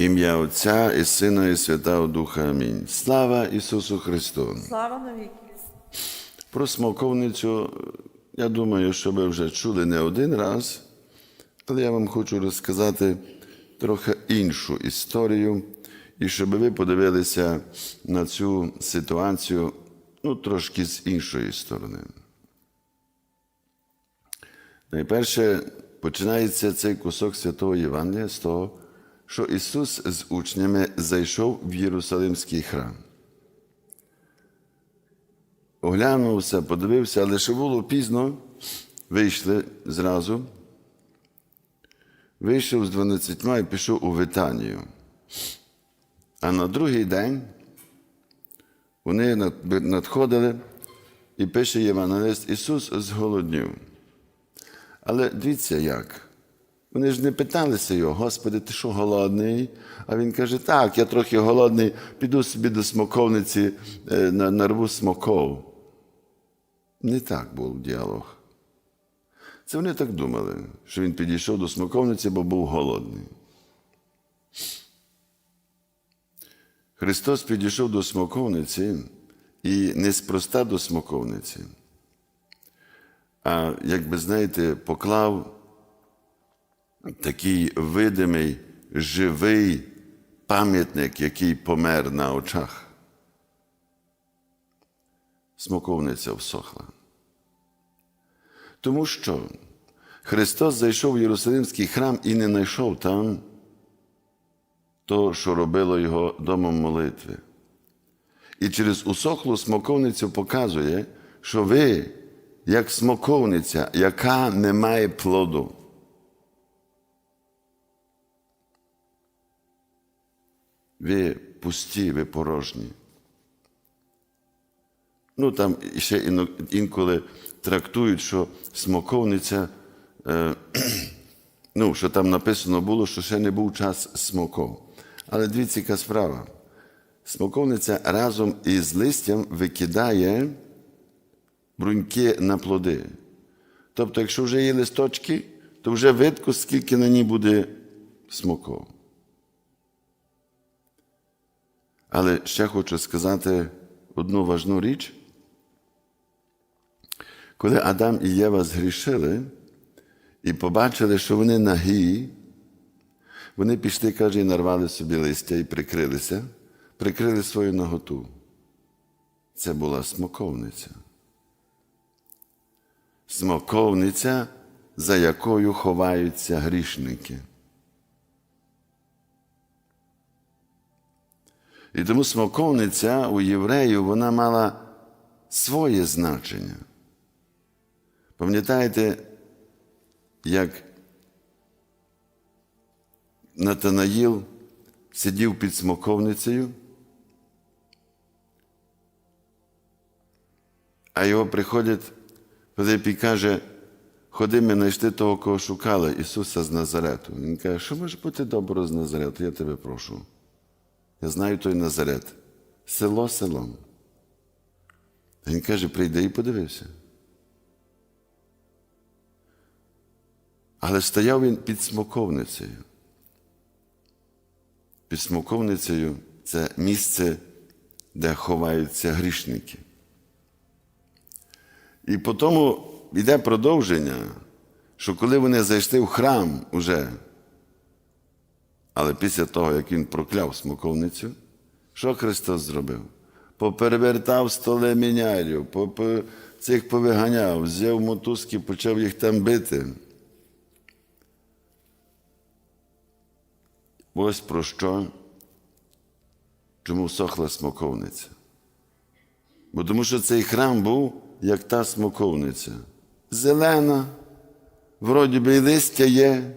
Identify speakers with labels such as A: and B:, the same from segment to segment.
A: Ім'я Отця і Сина, і Святого Духа. Амінь. Слава Ісусу Христу!
B: Слава навіки.
A: Про смоковницю, я думаю, що ви вже чули не один раз, але я вам хочу розказати трохи іншу історію, і щоб ви подивилися на цю ситуацію ну, трошки з іншої сторони. Найперше починається цей кусок святого Євангелія з того, що Ісус з учнями зайшов в Єрусалимський храм. Оглянувся, подивився, але ще було пізно, вийшли зразу. Вийшов з 12 і пішов у Витанію. А на другий день вони надходили і пише Євангелист, Ісус зголоднів. Але дивіться як. Вони ж не питалися його, Господи, ти що голодний? А він каже, так, я трохи голодний, піду собі до смоковниці, е, на- нарву смоков. Не так був діалог. Це вони так думали, що він підійшов до смоковниці, бо був голодний. Христос підійшов до смоковниці і неспроста до смоковниці, а, як би знаєте, поклав такий видимий, живий пам'ятник, який помер на очах. Смоковниця всохла. Тому що Христос зайшов в Єрусалимський храм і не знайшов там то, що робило його домом молитви. І через усохлу смоковницю показує, що ви, як смоковниця, яка не має плоду. Ви пусті, ви порожні. Ну, там ще інколи трактують, що смоковниця, е, ну, що там написано було, що ще не був час смоков. Але дивіться, яка справа. Смоковниця разом із листям викидає бруньки на плоди. Тобто, якщо вже є листочки, то вже видко, скільки на ній буде смоков. Але ще хочу сказати одну важну річ. Коли Адам і Єва згрішили і побачили, що вони нагі, вони пішли, каже, і нарвали собі листя і прикрилися, прикрили свою наготу. Це була смоковниця. Смоковниця, за якою ховаються грішники. І тому смоковниця у євреїв вона мала своє значення. Пам'ятаєте, як Натанаїл сидів під смоковницею, а його приходять і каже, ходи ми знайшли того, кого шукали, Ісуса з Назарету. Він каже, що може бути добро з Назарету? Я тебе прошу. Я знаю той Назарет. Село селом. Він каже, прийди і подивився. Але стояв він під смоковницею. Під смоковницею це місце, де ховаються грішники. І по тому йде продовження, що коли вони зайшли в храм уже, але після того, як він прокляв смоковницю, що Христос зробив? Поперевертав столи мінярів, цих повиганяв, взяв мотузки, почав їх там бити. Ось про що, чому всохла смоковниця. Бо тому що цей храм був як та смоковниця. Зелена, вроді би і листя є,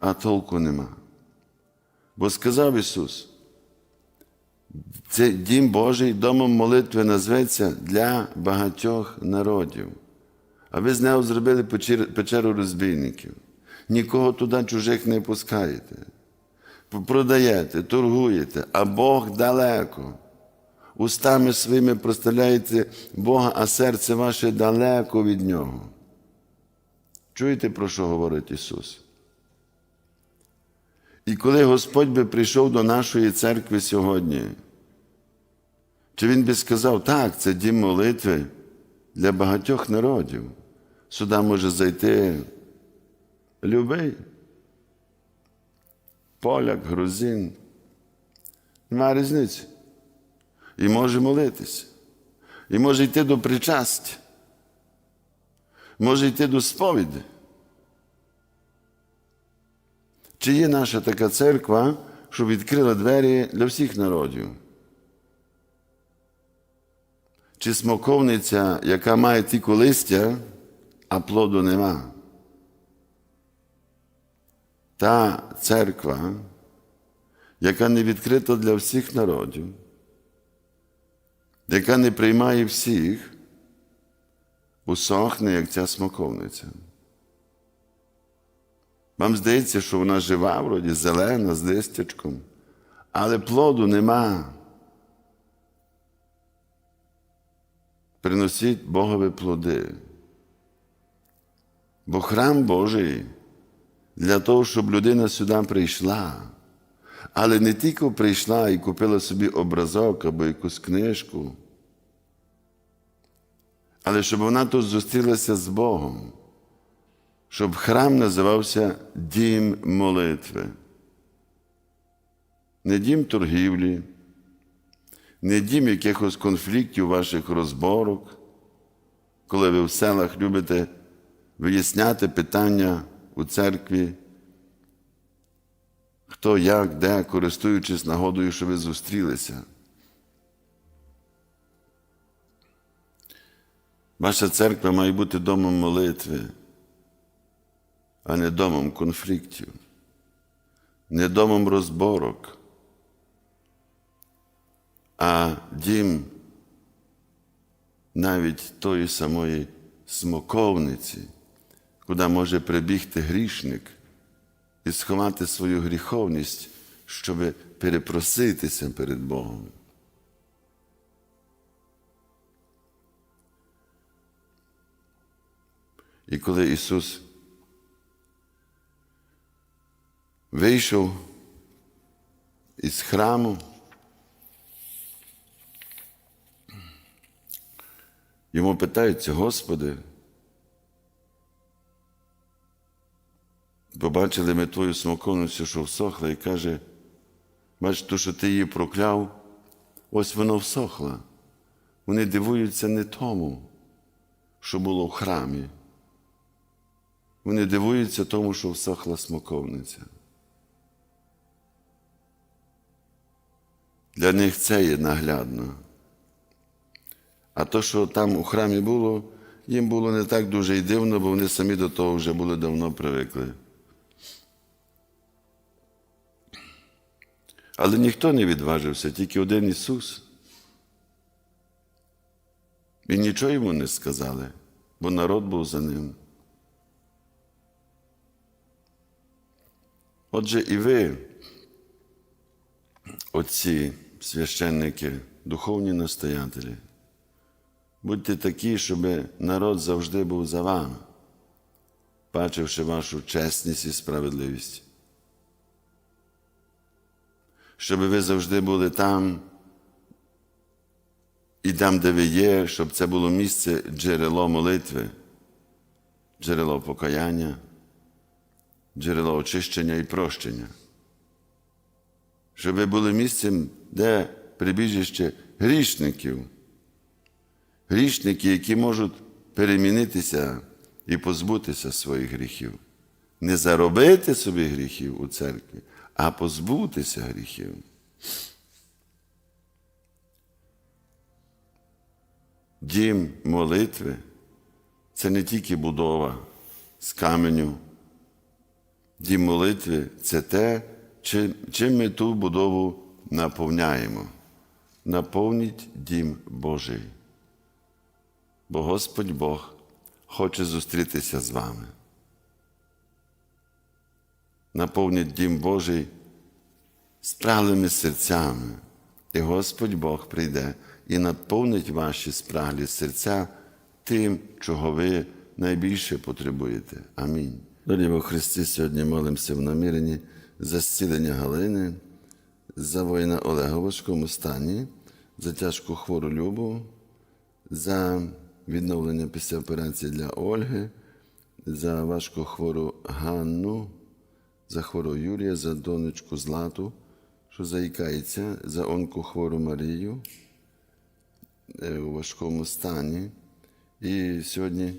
A: а толку нема. Бо сказав Ісус, це дім Божий домом молитви назветься для багатьох народів. А ви з нього зробили печеру розбійників. Нікого туди чужих не пускаєте. Продаєте, торгуєте, а Бог далеко. Устами своїми проставляєте Бога, а серце ваше далеко від Нього. Чуєте, про що говорить Ісус? І коли Господь би прийшов до нашої церкви сьогодні, чи Він би сказав, так, це дім молитви для багатьох народів. Сюди може зайти любий, поляк, грузин. Нема різниці. І може молитися. І може йти до причастя. Може йти до сповіді. Чи є наша така церква, що відкрила двері для всіх народів? Чи смоковниця, яка має тільки листя, а плоду нема? Та церква, яка не відкрита для всіх народів, яка не приймає всіх, усохне, як ця смоковниця. Вам здається, що вона жива, вроді зелена, з листячком, але плоду нема. Приносіть Богові плоди. Бо храм Божий для того, щоб людина сюди прийшла, але не тільки прийшла і купила собі образок або якусь книжку, але щоб вона тут зустрілася з Богом щоб храм називався Дім молитви. Не дім торгівлі, не дім якихось конфліктів ваших розборок, коли ви в селах любите виясняти питання у церкві, хто як, де, користуючись нагодою, що ви зустрілися. Ваша церква має бути домом молитви а не домом конфліктів, не домом розборок, а дім навіть тої самої смоковниці, куди може прибігти грішник і сховати свою гріховність, щоб перепроситися перед Богом. І коли Ісус вийшов із храму. Йому питаються, Господи, побачили ми твою смоковницю, що всохла, і каже, бач, то, що ти її прокляв, ось воно всохло. Вони дивуються не тому, що було в храмі. Вони дивуються тому, що всохла смоковниця. Для них це є наглядно. А то, що там у храмі було, їм було не так дуже й дивно, бо вони самі до того вже були давно привикли. Але ніхто не відважився, тільки один Ісус. І нічого йому не сказали, бо народ був за ним. Отже, і ви, отці, священники, духовні настоятелі, будьте такі, щоб народ завжди був за вами, бачивши вашу чесність і справедливість. Щоб ви завжди були там і там, де ви є, щоб це було місце джерело молитви, джерело покаяння, джерело очищення і прощення. Щоб ви були місцем, де прибіжище грішників, грішники, які можуть перемінитися і позбутися своїх гріхів. Не заробити собі гріхів у церкві, а позбутися гріхів. Дім молитви це не тільки будова з каменю. Дім молитви це те, чим ми ту будову наповняємо. Наповніть дім Божий. Бо Господь Бог хоче зустрітися з вами. Наповніть дім Божий спраглими серцями, і Господь Бог прийде і наповнить ваші спраглі серця тим, чого ви найбільше потребуєте. Амінь. Дорі во Христі, сьогодні молимося в наміренні за зцілення Галини, за воїна Олега в важкому стані, за тяжку хвору Любу, за відновлення після операції для Ольги, за важко хвору Ганну, за хворого Юрія, за донечку Злату, що заїкається, за онкохвору Марію е, у важкому стані. І сьогодні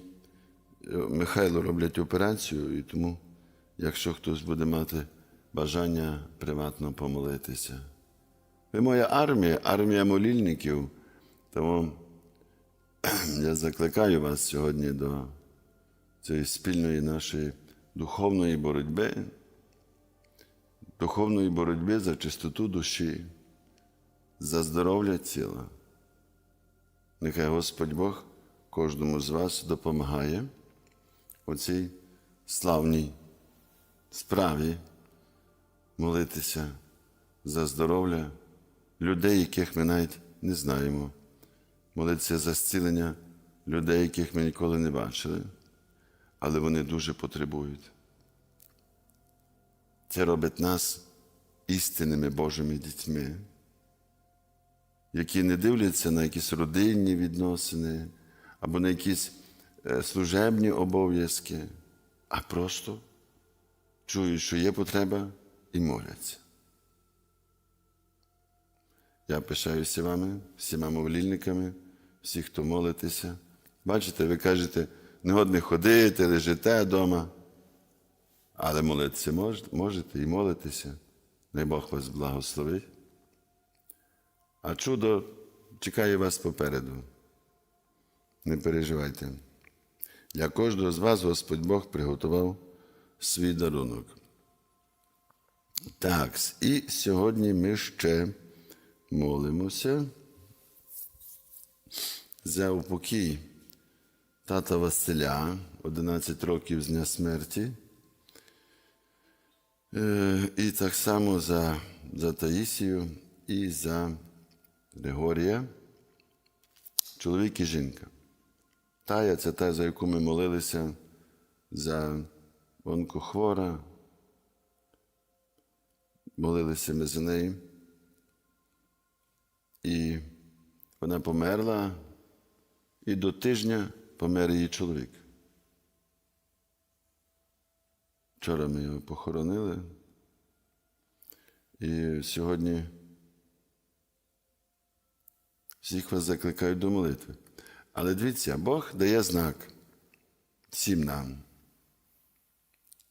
A: е, Михайло роблять операцію, і тому, якщо хтось буде мати бажання приватно помолитися. Ви моя армія, армія молільників, тому я закликаю вас сьогодні до цієї спільної нашої духовної боротьби, духовної боротьби за чистоту душі, за здоров'я тіла. Нехай Господь Бог кожному з вас допомагає у цій славній справі молитися за здоров'я людей, яких ми навіть не знаємо, молитися за зцілення людей, яких ми ніколи не бачили, але вони дуже потребують. Це робить нас істинними Божими дітьми, які не дивляться на якісь родинні відносини або на якісь е, служебні обов'язки, а просто чують, що є потреба і моляться. Я пишаюся вами, всіма мовлільниками, всі, хто молитеся. Бачите, ви кажете, не годне ходити, лежите вдома, але молитися можете і молитеся. Най Бог вас благословить. А чудо чекає вас попереду. Не переживайте. Для кожного з вас Господь Бог приготував свій дарунок. Так, і сьогодні ми ще молимося за упокій тата Василя, 11 років з дня смерті. Е, І так само за, за Таїсію і за Григорія, чоловік і жінка. Тая це та, за яку ми молилися за онкохвора. Молилися ми за неї. І вона померла, і до тижня помер її чоловік. Вчора ми його похоронили. І сьогодні всіх вас закликають до молитви. Але дивіться, Бог дає знак всім нам.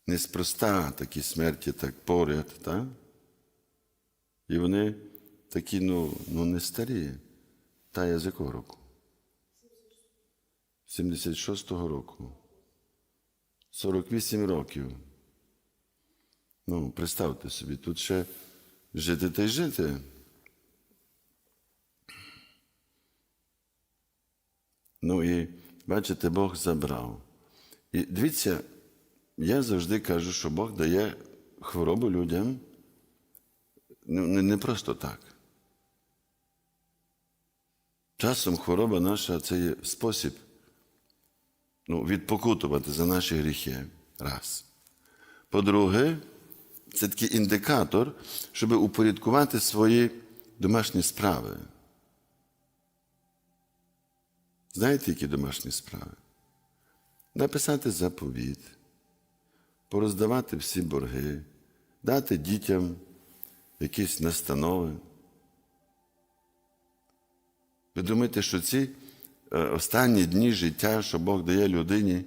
A: Неспроста такі смерті так поряд, так? І вони такі, ну, ну не старі. Та я з якого року? 76-го року. 48 років. Ну, представте собі, тут ще жити та й жити. Ну і бачите, Бог забрав. І дивіться, я завжди кажу, що Бог дає хворобу людям не, просто так. Часом хвороба наша це є спосіб ну, відпокутувати за наші гріхи. Раз. По-друге, це такий індикатор, щоб упорядкувати свої домашні справи. Знаєте, які домашні справи? Написати заповіт, пороздавати всі борги, дати дітям якісь настанови. Ви думаєте, що ці е, останні дні життя, що Бог дає людині,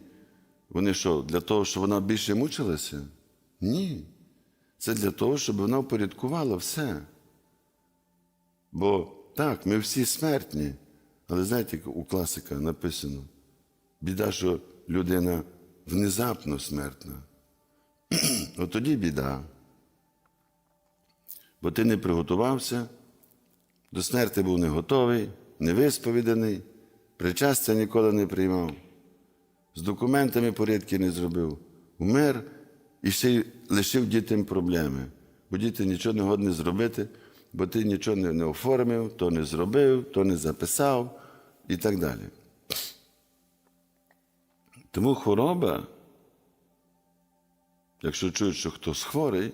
A: вони що, для того, щоб вона більше мучилася? Ні. Це для того, щоб вона упорядкувала все. Бо так, ми всі смертні, але знаєте, у класика написано: біда, що людина внезапно смертна. От тоді біда. Бо ти не приготувався, до смерти був не готовий, не висповіданий, причастя ніколи не приймав, з документами порядки не зробив, умер і ще й лишив дітям проблеми, бо діти нічого не годні зробити, бо ти нічого не оформив, то не зробив, то не записав і так далі. Тому хвороба, якщо чують, що хтось хворий,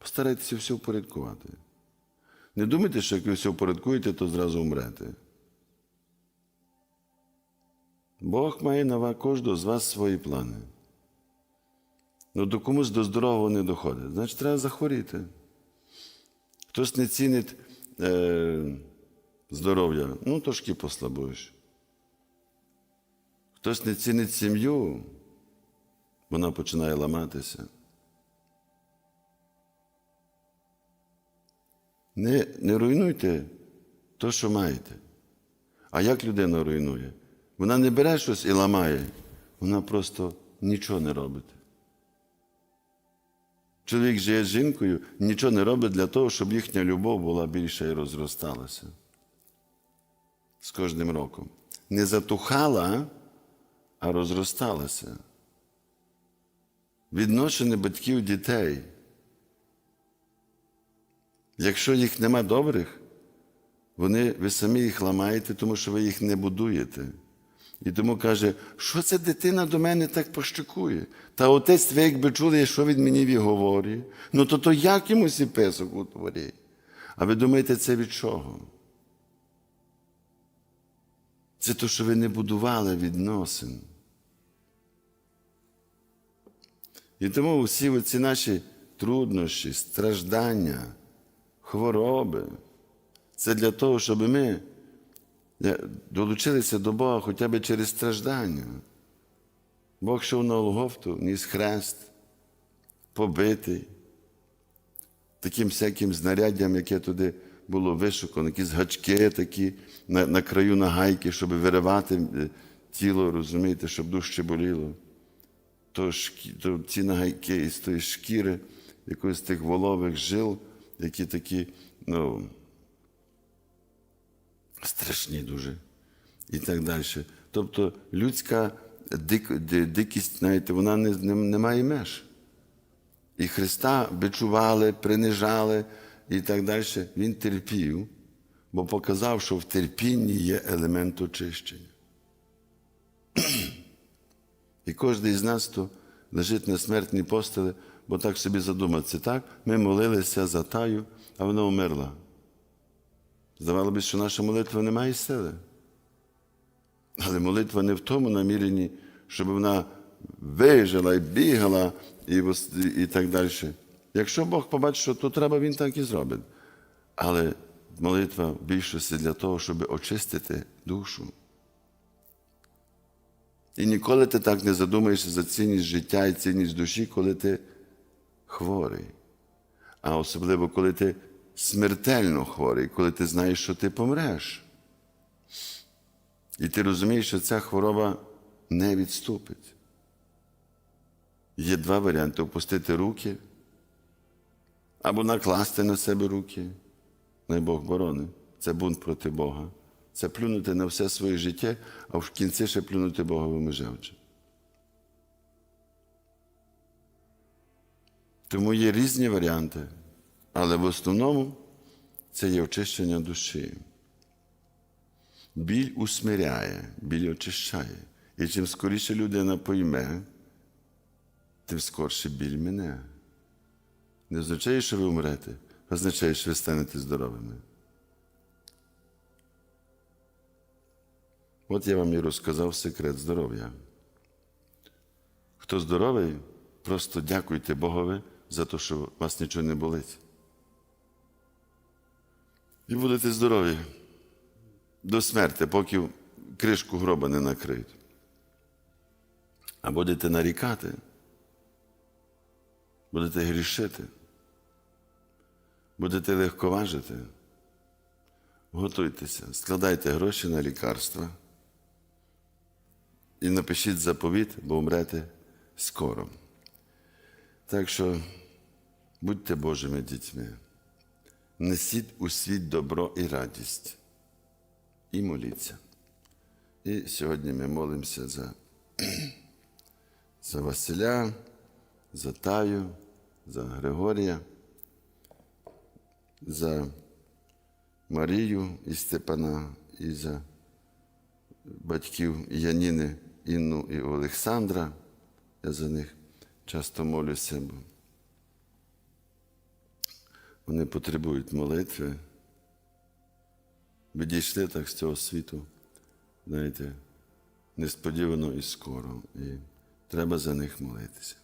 A: Постарайтеся все впорядкувати. Не думайте, що як ви все впорядкуєте, то зразу умрете. Бог має на кожного з вас свої плани. Ну, до комусь до здорового не доходить. Значить, треба захворіти. Хтось не цінить е, здоров'я, ну трошки послабуєш. Хтось не цінить сім'ю, вона починає ламатися. Не, не руйнуйте то, що маєте. А як людина руйнує? Вона не бере щось і ламає, вона просто нічого не робить. Чоловік живе з жінкою, нічого не робить для того, щоб їхня любов була більша і розросталася. З кожним роком. Не затухала, а розросталася. Відношення батьків дітей. Якщо їх нема добрих, вони, ви самі їх ламаєте, тому що ви їх не будуєте. І тому каже, що ця дитина до мене так пощекує? Та отець ви якби чули, що він мені говорить. Ну то то як йому сі песок у дворі? А ви думаєте, це від чого? Це то, що ви не будували відносин. І тому всі ці наші труднощі, страждання, хвороби, це для того, щоб ми долучилися до Бога хоча б через страждання. Бог йшов на Олгофту, ніс хрест, побитий, таким всяким знаряддям, яке туди було вишукано, якісь гачки такі на, на краю нагайки, щоб виривати е, тіло, розумієте, щоб дужче боліло. То, шкі, то ці нагайки із тої шкіри, якоїсь тих волових жил, які такі, ну, страшні дуже. І так далі. Тобто людська дик, дикість, знаєте, вона не, не, не має меж. І Христа бичували, принижали і так далі. Він терпів, бо показав, що в терпінні є елемент очищення. І кожен із нас то лежить на смертній постелі, бо так собі задуматися, так? Ми молилися за таю, а вона умерла. Здавалося б, що наша молитва не має сили. Але молитва не в тому наміренні, щоб вона вижила і бігала і, і так далі. Якщо Бог побачить, що то треба, Він так і зробить. Але молитва в більшості для того, щоб очистити душу. І ніколи ти так не задумаєшся за цінність життя і цінність душі, коли ти хворий. А особливо, коли ти смертельно хворий, коли ти знаєш, що ти помреш. І ти розумієш, що ця хвороба не відступить. Є два варіанти: опустити руки або накласти на себе руки. Най Бог борони. Це бунт проти Бога. Це плюнути на все своє життя, а в кінці ще плюнути Богові межевче. Тому є різні варіанти, але в основному це є очищення душі. Біль усмиряє, біль очищає. І чим скоріше людина пойме, тим скорше біль мене. Не означає, що ви умрете, означає, що ви станете здоровими. От я вам і розказав секрет здоров'я. Хто здоровий, просто дякуйте Богові за те, що вас нічого не болить. І будете здорові до смерти, поки кришку гроба не накриють. А будете нарікати, будете грішити, будете легковажити, готуйтеся, складайте гроші на лікарства і напишіть заповіт, бо умрете скоро. Так що будьте Божими дітьми, несіть у світ добро і радість і моліться. І сьогодні ми молимося за, за Василя, за Таю, за Григорія, за Марію і Степана, і за батьків Яніни, Інну і Олександра. Я за них часто молюся. Вони потребують молитви. Відійшли так з цього світу, знаєте, несподівано і скоро. І треба за них молитися.